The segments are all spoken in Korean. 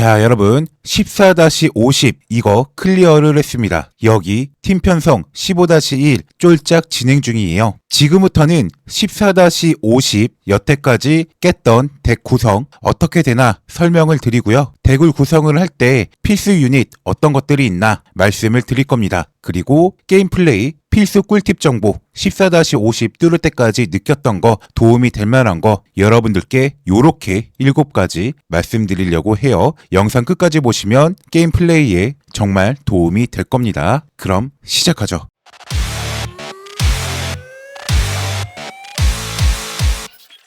자, 여러분. 14-50 이거 클리어를 했습니다. 여기 팀 편성 15-1 쫄짝 진행 중이에요. 지금부터는 14-50 여태까지 깼던 덱 구성 어떻게 되나 설명을 드리고요. 덱을 구성을 할 때 필수 유닛 어떤 것들이 있나 말씀을 드릴 겁니다. 그리고 게임 플레이 필수 꿀팁 정보 14-50 뚫을 때까지 느꼈던 거 도움이 될 만한 거 여러분들께 요렇게 7가지 말씀드리려고 해요. 영상 끝까지 보시면 게임 플레이에 정말 도움이 될 겁니다. 그럼 시작하죠.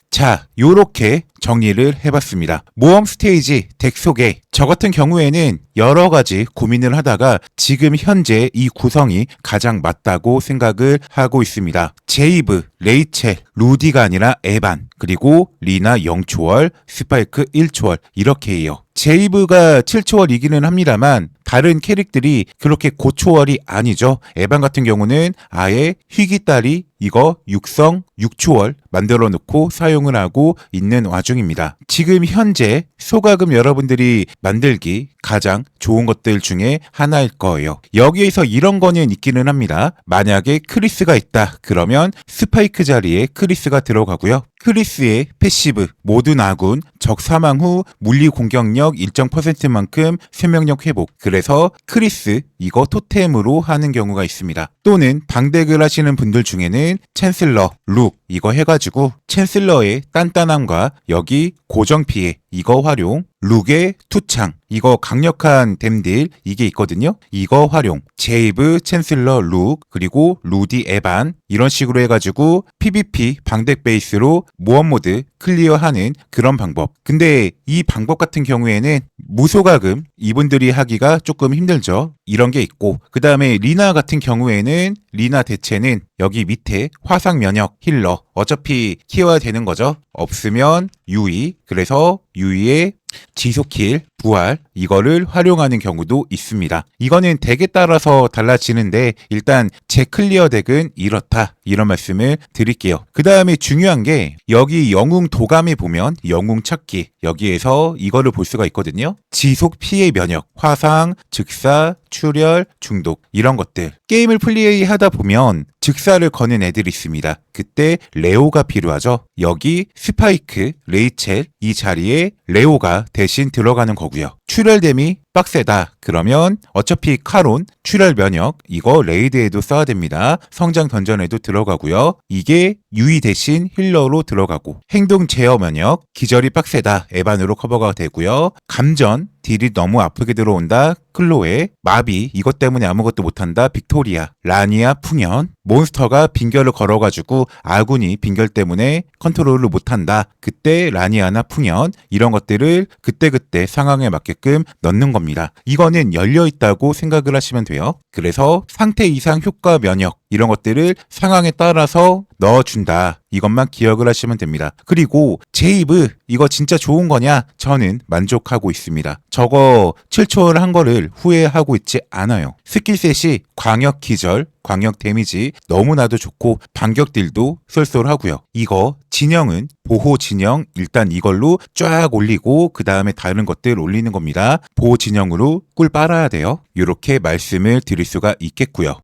자, 요렇게 정리를 해봤습니다. 모험 스테이지 덱 소개. 저 같은 경우에는 여러 가지 고민을 하다가 지금 현재 이 구성이 가장 맞다고 생각을 하고 있습니다. 제이브, 레이첼, 루디가 아니라 에반, 그리고 리나 0초월, 스파이크 1초월 이렇게 해요. 제이브가 7초월이기는 합니다만 다른 캐릭들이 그렇게 고초월이 아니죠. 에반 같은 경우는 아예 희귀딸이 이거 육성 6초월 만들어 놓고 사용을 하고 있는 와중 입니다. 지금 현재 소가금 여러분들이 만들기 가장 좋은 것들 중에 하나일 거예요. 여기에서 이런 거는 있기는 합니다. 만약에 크리스가 있다. 그러면 스파이크 자리에 크리스가 들어가고요. 크리스의 패시브 모든 아군 적 사망 후 물리 공격력 일정 퍼센트만큼 생명력 회복. 그래서 크리스 이거 토템으로 하는 경우가 있습니다. 또는 방덱을 하시는 분들 중에는 챈슬러, 룩 이거 해가지고 챈슬러의 단단함과 여기 고정 피해 이거 활용, 룩의 투창 이거 강력한 댐딜 이게 있거든요. 이거 활용, 제이브, 챈슬러, 룩 그리고 루디, 에반 이런 식으로 해가지고 PVP 방덱 베이스로 모험 모드 클리어하는 그런 방법. 근데 이 방법 같은 경우에는 무소가금 이분들이 하기가 조금 힘들죠. 이런 게 있고 그 다음에 리나 같은 경우에는 리나 대체는 여기 밑에 화상 면역 힐러 어차피 키워야 되는 거죠. 없으면 유이 그래서 유이의 지속킬, 부활 이거를 활용하는 경우도 있습니다. 이거는 덱에 따라서 달라지는데 일단 제 클리어 덱은 이렇다 이런 말씀을 드릴게요. 그 다음에 중요한 게 여기 영웅 도감에 보면 영웅 찾기 여기에서 이거를 볼 수가 있거든요. 지속 피해 면역, 화상, 즉사, 출혈, 중독 이런 것들 게임을 플레이 하다 보면 즉사를 거는 애들이 있습니다. 그때 레오가 필요하죠. 여기 스파이크, 레이첼 이 자리에 레오가 대신 들어가는 거고 요. 출혈됨이 빡세다. 그러면 어차피 카론, 출혈 면역 이거 레이드에도 써야 됩니다. 성장 던전에도 들어가고요. 이게 유의 대신 힐러로 들어가고 행동 제어 면역 기절이 빡세다. 에반으로 커버가 되고요. 감전 딜이 너무 아프게 들어온다. 클로에 마비 이것 때문에 아무것도 못한다. 빅토리아 라니아 풍연 몬스터가 빙결을 걸어가지고 아군이 빙결 때문에 컨트롤을 못한다. 그때 라니아나 풍연 이런 것들을 그때그때 상황에 맞게끔 넣는 겁니다. 이거는 열려 있다고 생각을 하시면 돼요. 그래서 상태 이상 효과 면역 이런 것들을 상황에 따라서 넣어준다. 이것만 기억을 하시면 됩니다. 그리고 제이브 이거 진짜 좋은 거냐? 저는 만족하고 있습니다. 저거 7초를 한 거를 후회하고 있지 않아요. 스킬셋이 광역 기절, 광역 데미지 너무나도 좋고 반격딜도 쏠쏠하고요. 이거 진영은 보호 진영 일단 이걸로 쫙 올리고 그 다음에 다른 것들 올리는 겁니다. 보호 진영으로 꿀 빨아야 돼요. 이렇게 말씀을 드릴 수가 있겠고요.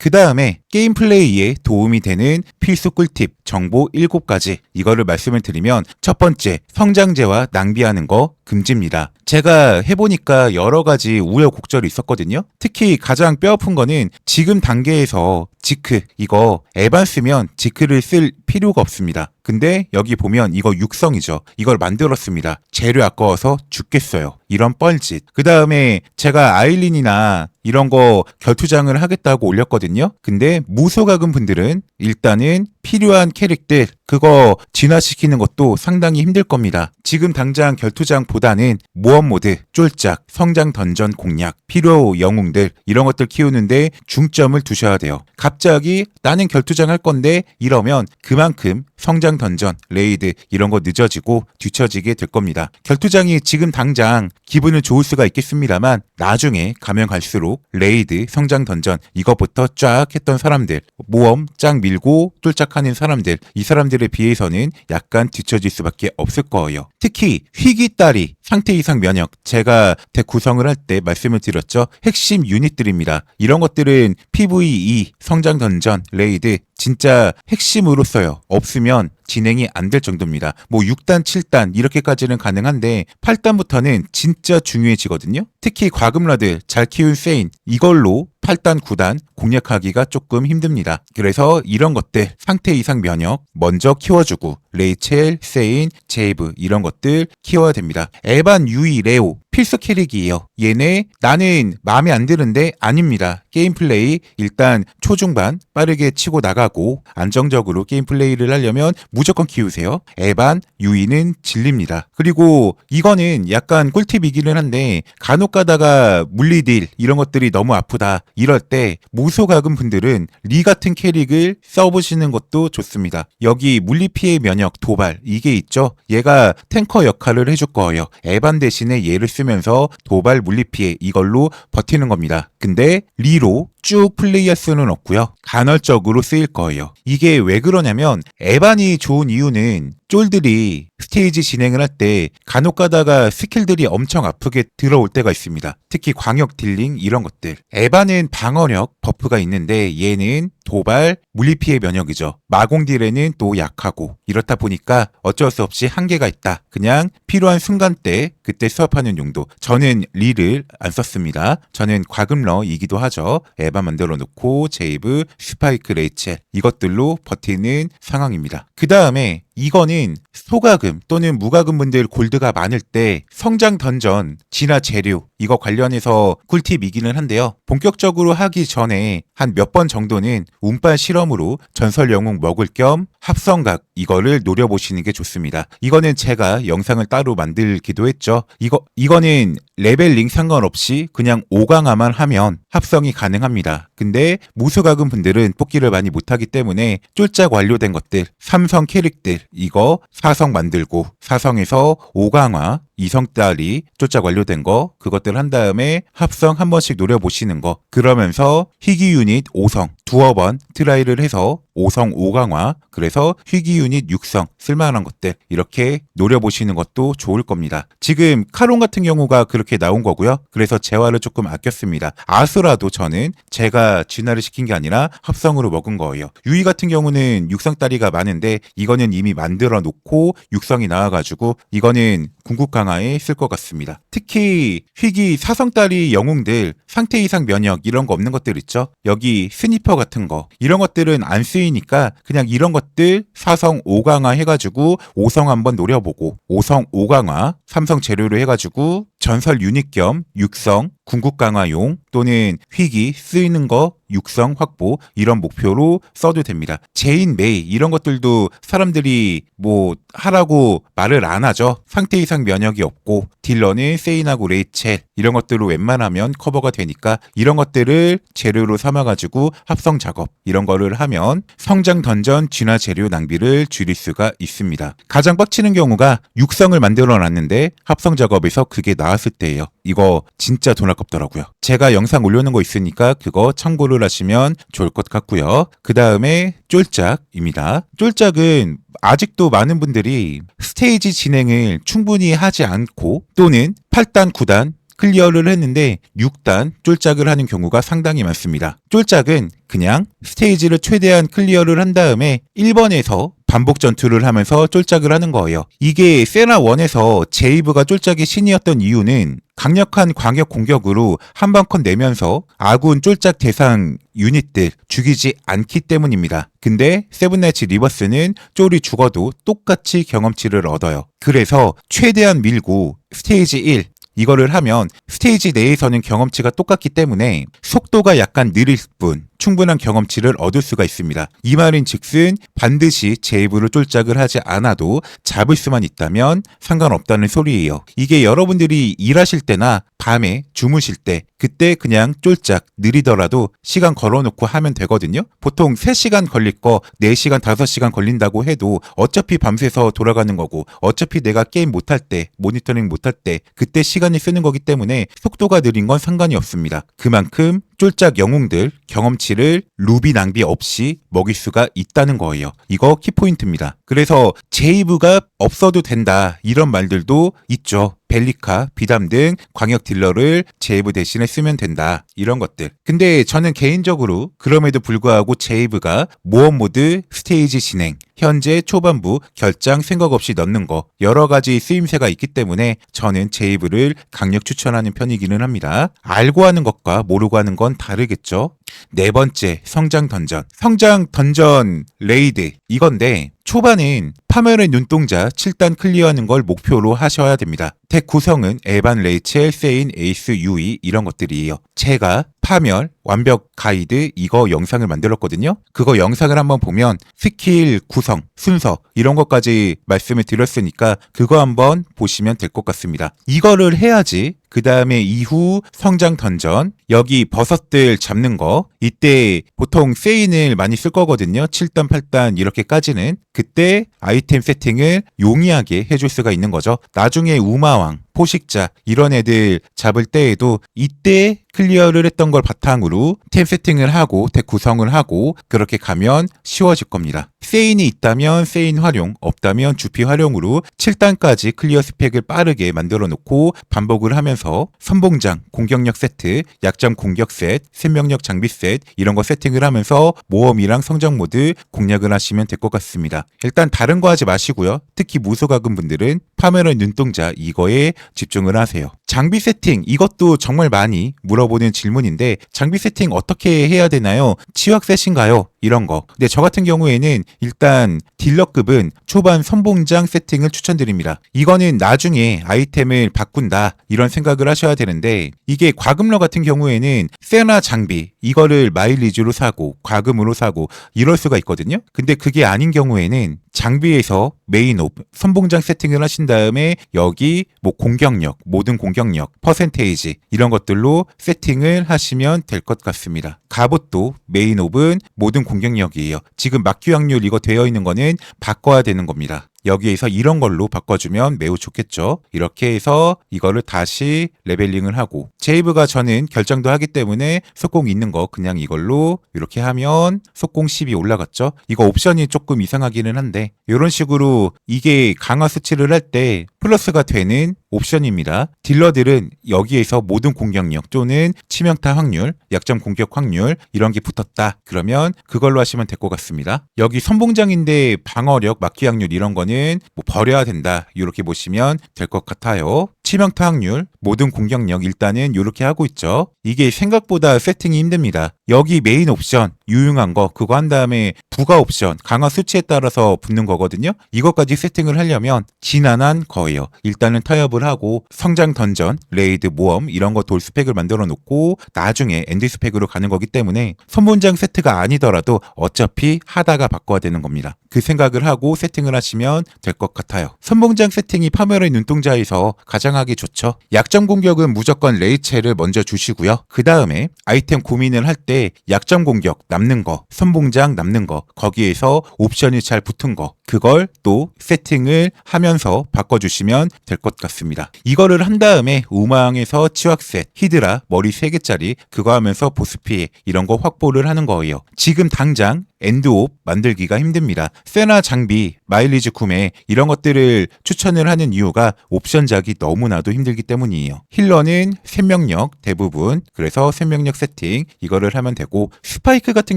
그 다음에 게임 플레이에 도움이 되는 필수 꿀팁 정보 7가지 이거를 말씀을 드리면 첫 번째 성장제와 낭비하는 거 금지입니다. 제가 해보니까 여러 가지 우여곡절이 있었거든요. 특히 가장 뼈아픈 거는 지금 단계에서 지크 이거 에반 쓰면 지크를 쓸 필요가 없습니다. 근데 여기 보면 이거 육성이죠. 이걸 만들었습니다. 재료 아까워서 죽겠어요. 이런 뻘짓. 그 다음에 제가 아일린이나 이런 거 결투장을 하겠다고 올렸거든요. 근데 무소가금 분들은 일단은 필요한 캐릭들 그거 진화시키는 것도 상당히 힘들 겁니다. 지금 당장 결투장보다는 모험 모드 쫄짝, 성장 던전 공략, 필요 영웅들 이런 것들 키우는데 중점을 두셔야 돼요. 갑자기 나는 결투장 할 건데 이러면 그만큼 성장 던전, 레이드 이런 거 늦어지고 뒤처지게 될 겁니다. 결투장이 지금 당장 기분은 좋을 수가 있겠습니다만 나중에 가면 갈수록 레이드, 성장 던전 이것부터 쫙 했던 사람들, 모험 쫙 밀고 쫄짝하는 사람들 이 사람들에 비해서는 약간 뒤처질 수밖에 없을 거예요. 특히 희귀 딸이 상태 이상 면역 제가 덱 구성을 할 때 말씀을 드렸죠. 핵심 유닛들입니다. 이런 것들은 PVE, 성장 던전, 레이드 진짜 핵심으로 써요. 없으면 진행이 안 될 정도입니다. 뭐 6단, 7단 이렇게까지는 가능한데 8단부터는 진짜 중요해지거든요. 특히 과금러들 잘 키운 세인 이걸로 8단, 9단 공략하기가 조금 힘듭니다. 그래서 이런 것들 상태 이상 면역 먼저 키워주고 레이첼, 세인, 제이브 이런 것들 키워야 됩니다. 에반, 유이, 레오 필수 캐릭이에요. 얘네 나는 마음에 안 드는데 아닙니다. 게임 플레이 일단 초중반 빠르게 치고 나가고 안정적으로 게임 플레이를 하려면 무조건 키우세요. 에반, 유이는 진립니다. 그리고 이거는 약간 꿀팁이기는 한데 간혹 가다가 물리딜 이런 것들이 너무 아프다. 이럴 때 모소가금 분들은 리 같은 캐릭을 써보시는 것도 좋습니다. 여기 물리 피해 면역 도발 이게 있죠. 얘가 탱커 역할을 해줄 거예요. 에반 대신에 얘를 쓰 면서 도발 물리 피해 이걸로 버티는 겁니다. 근데 리로 쭉 플레이할 수는 없고요. 간헐적으로 쓰일 거예요. 이게 왜 그러냐면 에반이 좋은 이유는 쫄들이 스테이지 진행을 할 때 간혹 가다가 스킬들이 엄청 아프게 들어올 때가 있습니다. 특히 광역 딜링 이런 것들. 에반은 방어력 버프가 있는데 얘는 도발, 물리피해 면역이죠. 마공 딜에는 또 약하고 이렇다 보니까 어쩔 수 없이 한계가 있다. 그냥 필요한 순간 때 그때 수업하는 용도. 저는 리를 안 썼습니다. 저는 과금러이기도 하죠. 에바 만들어 놓고 제이브, 스파이크 레이첼 이것들로 버티는 상황입니다. 그 다음에 이거는 소가금 또는 무가금 분들 골드가 많을 때 성장 던전, 진화 재료 이거 관련해서 꿀팁이기는 한데요. 본격적으로 하기 전에 한 몇 번 정도는 운빨 실험으로 전설 영웅 먹을 겸 합성각 이거를 노려보시는 게 좋습니다. 이거는 제가 영상을 따로 만들기도 했죠. 이거 이거는 레벨링 상관없이 그냥 5강화만 하면 합성이 가능합니다. 근데 무수가금 분들은 뽑기를 많이 못하기 때문에 쫄짝 완료된 것들, 삼성 캐릭들 이거 사성 만들고 사성에서 5강화 이성딸이 쫄짝 완료된 거 그것들 한 다음에 합성 한 번씩 노려보시는 거. 그러면서 희귀 유닛 5성 두어 번 트라이를 해서 5성 5강화 그래서 희귀 유닛 육성 쓸만한 것들 이렇게 노려보시는 것도 좋을 겁니다. 지금 카론 같은 경우가 그렇게 나온 거고요. 그래서 재화를 조금 아꼈습니다. 아수라도 저는 제가 진화를 시킨 게 아니라 합성으로 먹은 거예요. 유이 같은 경우는 육성 따리가 많은데 이거는 이미 만들어 놓고 육성이 나와가지고 이거는 궁극 강화에 쓸 것 같습니다. 특히 희귀 사성 따리 영웅들 상태 이상 면역 이런 거 없는 것들 있죠. 여기 스니퍼 같은 거 이런 것들은 안 쓰이니까 그냥 이런 것들 사성 5강화 해가지고 5성 한번 노려보고 5성 5강화 삼성 재료로 해가지고 전설 유닛 겸 육성 궁극 강화용 또는 휘기 쓰이는 거 육성 확보 이런 목표로 써도 됩니다. 제인 메이 이런 것들도 사람들이 뭐 하라고 말을 안 하죠. 상태 이상 면역이 없고 딜러는 세인하고 레이첼 이런 것들로 웬만하면 커버가 되니까 이런 것들을 재료로 삼아 가지고 합성 작업 이런 거를 하면 성장 던전 진화 재료 낭비를 줄일 수가 있습니다. 가장 빡치는 경우가 육성을 만들어 놨는데 합성 작업에서 그게 나 왔을 때예요. 이거 진짜 돈 아깝더라고요. 제가 영상 올려놓은 거 있으니까 그거 참고를 하시면 좋을 것 같고요. 그 다음에 쫄짝입니다. 쫄짝은 아직도 많은 분들이 스테이지 진행을 충분히 하지 않고 또는 8단, 9단 클리어를 했는데 6단 쫄짝을 하는 경우가 상당히 많습니다. 쫄짝은 그냥 스테이지를 최대한 클리어를 한 다음에 1번에서 반복 전투를 하면서 쫄짝을 하는 거예요. 이게 세나 1에서 제이브가 쫄짝의 신이었던 이유는 강력한 광역 공격으로 한방컷 내면서 아군 쫄짝 대상 유닛들 죽이지 않기 때문입니다. 근데 세븐나이츠 리버스는 쫄이 죽어도 똑같이 경험치를 얻어요. 그래서 최대한 밀고 스테이지 1, 이거를 하면 스테이지 내에서는 경험치가 똑같기 때문에 속도가 약간 느릴 뿐 충분한 경험치를 얻을 수가 있습니다. 이 말인 즉슨 반드시 제입으로 쫄짝을 하지 않아도 잡을 수만 있다면 상관없다는 소리예요. 이게 여러분들이 일하실 때나 밤에 주무실 때 그때 그냥 쫄짝 느리더라도 시간 걸어놓고 하면 되거든요. 보통 3시간 걸릴 거 4시간, 5시간 걸린다고 해도 어차피 밤새서 돌아가는 거고 어차피 내가 게임 못할 때, 모니터링 못할 때 그때 시간을 쓰는 거기 때문에 속도가 느린 건 상관이 없습니다. 그만큼 쫄짝 영웅들 경험치를 루비 낭비 없이 먹일 수가 있다는 거예요. 이거 키포인트입니다. 그래서 제이브가 없어도 된다 이런 말들도 있죠. 벨리카, 비담 등 광역 딜러를 제이브 대신에 쓰면 된다. 이런 것들. 근데 저는 개인적으로 그럼에도 불구하고 제이브가 모험 모드 스테이지 진행, 현재 초반부 결장 생각 없이 넣는 거 여러 가지 쓰임새가 있기 때문에 저는 제이브를 강력 추천하는 편이기는 합니다. 알고 하는 것과 모르고 하는 건 다르겠죠. 네 번째 성장 던전. 성장 던전 레이드 이건데 초반엔 파멸의 눈동자 7단 클리어하는 걸 목표로 하셔야 됩니다. 덱 구성은 에반, 레이첼, 세인, 에이스, 유이 이런 것들이에요. 제가 파멸, 완벽 가이드 이거 영상을 만들었거든요. 그거 영상을 한번 보면 스킬 구성, 순서 이런 것까지 말씀을 드렸으니까 그거 한번 보시면 될 것 같습니다. 이거를 해야지 그 다음에 이후 성장 던전, 여기 버섯들 잡는 거, 이때 보통 세인을 많이 쓸 거거든요. 7단, 8단 이렇게까지는. 그때 아이템 세팅을 용이하게 해줄 수가 있는 거죠. 나중에 우마왕, 포식자 이런 애들 잡을 때에도 이때 클리어를 했던 걸 바탕으로 템 세팅을 하고 덱 구성을 하고 그렇게 가면 쉬워질 겁니다. 세인이 있다면 세인 활용, 없다면 주피 활용으로 7단까지 클리어 스펙을 빠르게 만들어 놓고 반복을 하면서 선봉장, 공격력 세트, 약점 공격 셋, 생명력 장비 셋 이런 거 세팅을 하면서 모험이랑 성장 모드 공략을 하시면 될 것 같습니다. 일단 다른 거 하지 마시고요. 특히 무소가금 분들은 파멸의 눈동자 이거에 집중을 하세요. 장비 세팅 이것도 정말 많이 물어보는 질문인데 장비 세팅 어떻게 해야 되나요? 치확 셋인가요? 이런 거. 근데 저 같은 경우에는 일단 딜러급은 초반 선봉장 세팅을 추천드립니다. 이거는 나중에 아이템을 바꾼다 이런 생각을 하셔야 되는데 이게 과금러 같은 경우에는 세나 장비 이거를 마일리지로 사고 과금으로 사고 이럴 수가 있거든요. 근데 그게 아닌 경우에는 장비에서 메인 옵 선봉장 세팅을 하신 다음에 여기 뭐 공격력 모든 공격력 퍼센테이지 이런 것들로 세팅을 하시면 될 것 같습니다. 갑옷도 메인 옵은 모든 공격력이에요. 지금 막기 확률 이거 되어 있는 거는 바꿔야 되는 겁니다. 여기에서 이런 걸로 바꿔주면 매우 좋겠죠. 이렇게 해서 이거를 다시 레벨링을 하고 제이브가 저는 결정도 하기 때문에 속공 있는 거 그냥 이걸로 이렇게 하면 속공 10이 올라갔죠. 이거 옵션이 조금 이상하기는 한데 이런 식으로 이게 강화 수치를 할 때 플러스가 되는 옵션입니다. 딜러들은 여기에서 모든 공격력 또는 치명타 확률, 약점 공격 확률 이런 게 붙었다. 그러면 그걸로 하시면 될 것 같습니다. 여기 선봉장인데 방어력, 막기 확률 이런 거는 뭐 버려야 된다. 이렇게 보시면 될 것 같아요. 치명타 확률, 모든 공격력 일단은 이렇게 하고 있죠. 이게 생각보다 세팅이 힘듭니다. 여기 메인 옵션 유용한 거 그거 한 다음에 부가 옵션 강화 수치에 따라서 붙는 거거든요. 이것까지 세팅을 하려면 지난한 거예요. 일단은 타협을 하고 성장 던전, 레이드, 모험 이런 거 돌 스펙을 만들어 놓고 나중에 엔드 스펙으로 가는 거기 때문에 선본장 세트가 아니더라도 어차피 하다가 바꿔야 되는 겁니다. 그 생각을 하고 세팅을 하시면 될 것 같아요. 선봉장 세팅이 파멸의 눈동자에서 가장 하기 좋죠. 약점 공격은 무조건 레이첼을 먼저 주시고요. 그 다음에 아이템 고민을 할 때 약점 공격 남는 거, 선봉장 남는 거, 거기에서 옵션이 잘 붙은 거, 그걸 또 세팅을 하면서 바꿔주시면 될 것 같습니다. 이거를 한 다음에 우마왕에서 치확셋, 히드라, 머리 3개짜리 그거 하면서 보스 피해 이런 거 확보를 하는 거예요. 지금 당장 엔드옵 만들기가 힘듭니다. 세나 장비, 마일리지 구매 이런 것들을 추천을 하는 이유가 옵션작이 너무나도 힘들기 때문이에요. 힐러는 생명력 대부분 그래서 생명력 세팅 이거를 하면 되고 스파이크 같은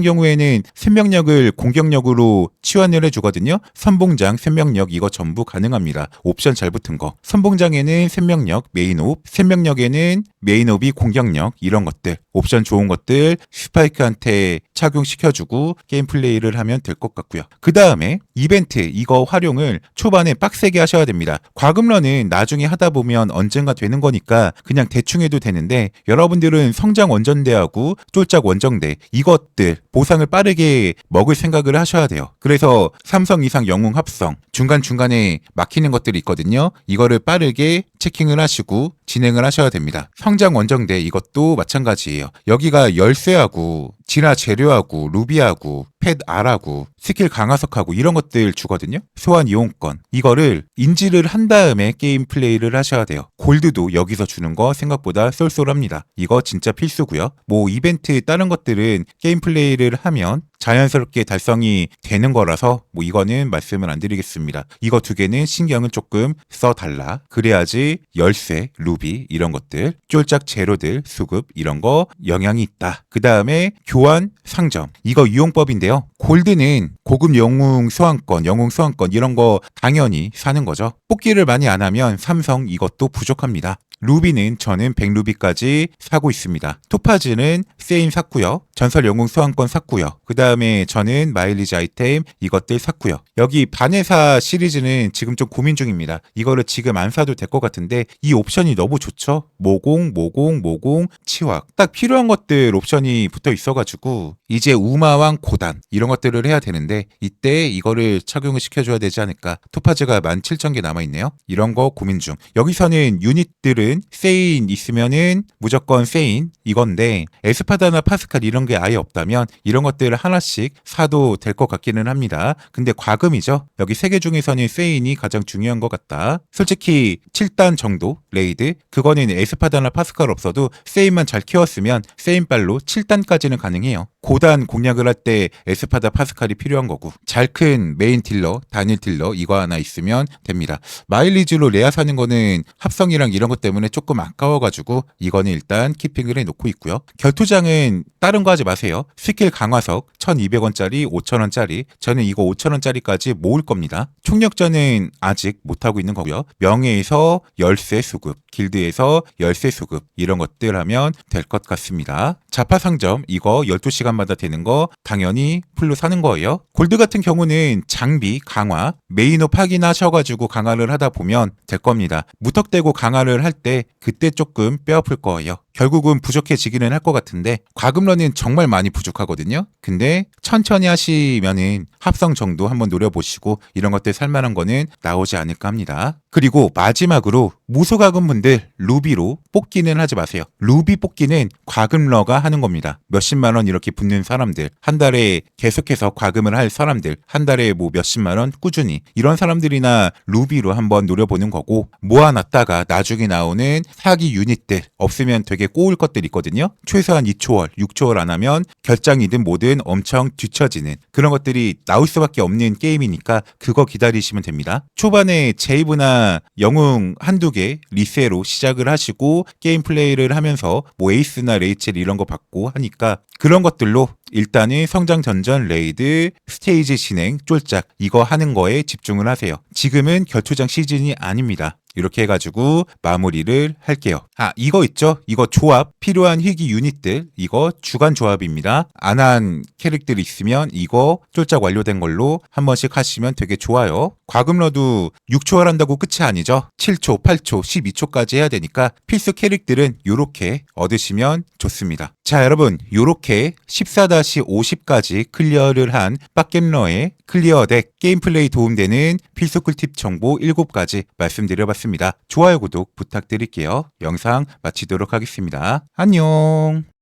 경우에는 생명력을 공격력으로 치환을 해주거든요. 선봉장, 생명력 이거 전부 가능합니다. 옵션 잘 붙은 거. 선봉장에는 생명력, 메인옵, 생명력에는 메인옵이 공격력 이런 것들 옵션 좋은 것들 스파이크한테 착용시켜주고 게임 플레이를 하면 될 것 같고요. 그 다음에 이벤트 이거 활용을 초반에 빡세게 하셔야 됩니다. 과금러는 나중에 하다 보면 언젠가 되는 거니까 그냥 대충 해도 되는데 여러분들은 성장 원전대하고 쫄짝 원정대 이것들 보상을 빠르게 먹을 생각을 하셔야 돼요. 그래서 삼성 이상 영웅 합성 중간중간에 막히는 것들이 있거든요. 이거를 빠르게 체킹을 하시고 진행을 하셔야 됩니다. 성장 원정대 이것도 마찬가지예요. 여기가 열쇠하고 진화 재료하고 루비하고 펫 R하고 스킬 강화석하고 이런 것들 주거든요. 소환 이용권 이거를 인지를 한 다음에 게임 플레이를 하셔야 돼요. 골드도 여기서 주는 거 생각보다 쏠쏠합니다. 이거 진짜 필수고요. 뭐 이벤트 다른 것들은 게임 플레이를 하면 자연스럽게 달성이 되는 거라서 뭐 이거는 말씀을 안 드리겠습니다. 이거 두 개는 신경을 조금 써달라. 그래야지 열쇠, 루비 이런 것들, 쫄짝 재료들, 수급 이런 거 영향이 있다. 그 다음에 교환 상점 이거 이용법인데요. 골드는 고급 영웅 소환권, 영웅 소환권 이런 거 당연히 사는 거죠. 뽑기를 많이 안 하면 삼성 이것도 부족합니다. 루비는 저는 100루비까지 사고 있습니다. 토파즈는 세임 샀고요. 전설 영웅 소환권 샀고요. 그 다음에 저는 마일리지 아이템 이것들 샀고요. 여기 반회사 시리즈는 지금 좀 고민 중입니다. 이거를 지금 안 사도 될 것 같은데 이 옵션이 너무 좋죠? 모공, 모공, 모공, 치확 딱 필요한 것들 옵션이 붙어 있어가지고 이제 우마왕 고단 이런 것들을 해야 되는데 이때 이거를 착용을 시켜줘야 되지 않을까 토파즈가 17,000개 남아있네요. 이런 거 고민 중. 여기서는 유닛들은 세인 있으면은 무조건 세인 이건데 에스파다나 파스칼 이런 게 아예 없다면 이런 것들을 하나씩 사도 될 것 같기는 합니다. 근데 과금이죠. 여기 세 개 중에서는 세인이 가장 중요한 것 같다. 솔직히 7단 정도 레이드 그거는 에스파다나 파스칼 없어도 세인만 잘 키웠으면 세인빨로 7단까지는 가능해요. 고단 공략을 할 때 에스파다 파스칼이 필요한 거고 잘 큰 메인 딜러, 단일 딜러 이거 하나 있으면 됩니다. 마일리지로 레아 사는 거는 합성이랑 이런 것 때문에 조금 아까워가지고 이거는 일단 키핑을 해놓고 있고요. 결투장은 다른 거 하지 마세요. 스킬 강화석 1200원짜리, 5000원짜리 저는 이거 5000원짜리까지 모을 겁니다. 총력전은 아직 못하고 있는 거고요. 명예에서 열쇠 수급, 길드에서 열쇠 수급 이런 것들 하면 될 것 같습니다. 자파 상점 이거 12시간마다 되는 거 당연히 풀로 사는 거예요. 골드 같은 경우는 장비 강화, 메인업 확인하셔가지고 강화를 하다 보면 될 겁니다. 무턱대고 강화를 할 때 그때 조금 뼈 아플 거예요. 결국은 부족해지기는 할 것 같은데 과금러는 정말 많이 부족하거든요. 근데 천천히 하시면은 합성 정도 한번 노려보시고 이런 것들 살만한 거는 나오지 않을까 합니다. 그리고 마지막으로 무소가금 분들 루비로 뽑기는 하지 마세요. 루비 뽑기는 과금러가 하는 겁니다. 몇십만 원 이렇게 붙는 사람들, 한 달에 계속해서 과금을 할 사람들, 한 달에 뭐 몇십만 원 꾸준히 이런 사람들이나 루비로 한번 노려보는 거고 모아놨다가 나중에 나오는 사기 유닛들 없으면 되게 꼬울 것들 있거든요. 최소한 2초월, 6초월 안 하면 결장이든 뭐든 엄청 뒤처지는 그런 것들이 나올 수밖에 없는 게임이니까 그거 기다리시면 됩니다. 초반에 제이브나 영웅 한두 개 리세로 시작을 하시고 게임 플레이를 하면서 뭐 에이스나 레이첼 이런 거 받고 하니까 그런 것들로 일단은 성장 전전 레이드 스테이지 진행 쫄짝 이거 하는 거에 집중을 하세요. 지금은 결투장 시즌이 아닙니다. 이렇게 해가지고 마무리를 할게요. 아, 이거 있죠? 이거 조합, 필요한 희귀 유닛들, 이거 주간 조합입니다. 안 한 캐릭들이 있으면 이거 쫄짝 완료된 걸로 한 번씩 하시면 되게 좋아요. 과금러도 6초월 한다고 끝이 아니죠? 7초, 8초, 12초까지 해야 되니까 필수 캐릭들은 요렇게 얻으시면 좋습니다. 자, 여러분, 요렇게 14-50까지 클리어를 한 빡겜러의 클리어 덱 게임 플레이 도움되는 필수 꿀팁 정보 7가지 말씀드려봤습니다. 좋아요, 구독 부탁드릴게요. 영상 마치도록 하겠습니다. 안녕!